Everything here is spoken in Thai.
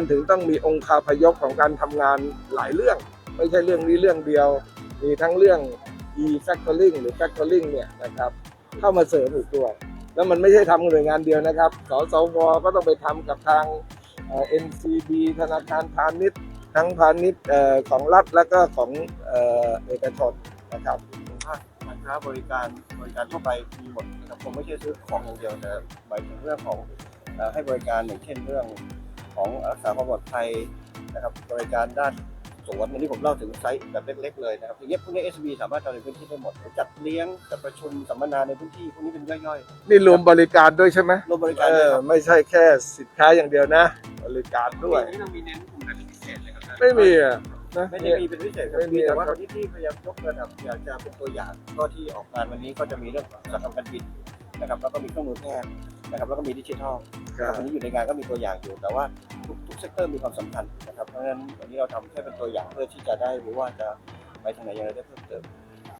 มันถึงต้องมีองค์คาพยพของการทำงานหลายเรื่อง ไม่ใช่เรื่องนี้เรื่องเดียว มีทั้งเรื่อง e-factoring หรือ factoring เนี่ยนะครับเข้ามาเสริมอีกด้วยแล้วมันไม่ใช่ทำหน่วยงานเดียวนะครับ สสวก็ต้องไปทำกับทางเอ่อ NCB ธนาคารพาณิชย์ทั้งพาณิชย์ของรัฐแล้วก็ของเอกชนนะครับภาครค้าบริการบริการทั่วไปมีหมดนะครับผมไม่ใช่ซื้อของอย่างเดียวแต่หมายถึงเรื่องของให้บริการอย่างเช่นเรื่อง ของรักษาความปลอดภัยนะครับบริการด้านสวนอันนี้ผมเล่าถึงไซต์แบบเล็กๆเลยนะครับอย่างเงี้ยพวกนี้ SB สามารถทำในพื้นที่ได้หมด จัดเลี้ยงจัดประชุมสัมมนาในพื้นที่พวกนี้เป็นย่อยนี่รวมบริการด้วยใช่ไหมๆรวมบริการเอเลยอครับไม่ใช่แค่สินค้าอย่างเดียวนะ บริการด้วย นี่เรามีเน้นกลุ่มไหนเป็นพิเศษเลยครับไม่มีอะนะ ไม่ได้มีเป็นพิเศษครับไม่มีมีแต่ว่าครัตอบนนี้ที่พยายามยกระดับอยากจะเป็นตัวอย่างก็ที่ออกงานวันนี้ก็จะมีเรื่องของอุตสาหกรรมการบินนะครับแล้วก็มีเครื่องมือแพทย์ นะครับแล้วก็มีดิจิทัลครับวันนี้อยู่ในงานก็มีตัวอย่างอยู่ แต่ว่าทุกทุกเซกเตอร์มีความสำคัญนะครับเพราะฉะนั้นวันนี้เราทำแค่เป็นตัวอย่างเพื่อที่จะได้รู้ว่าจะไปทางไหนอย่างไรได้เพิ่มเติม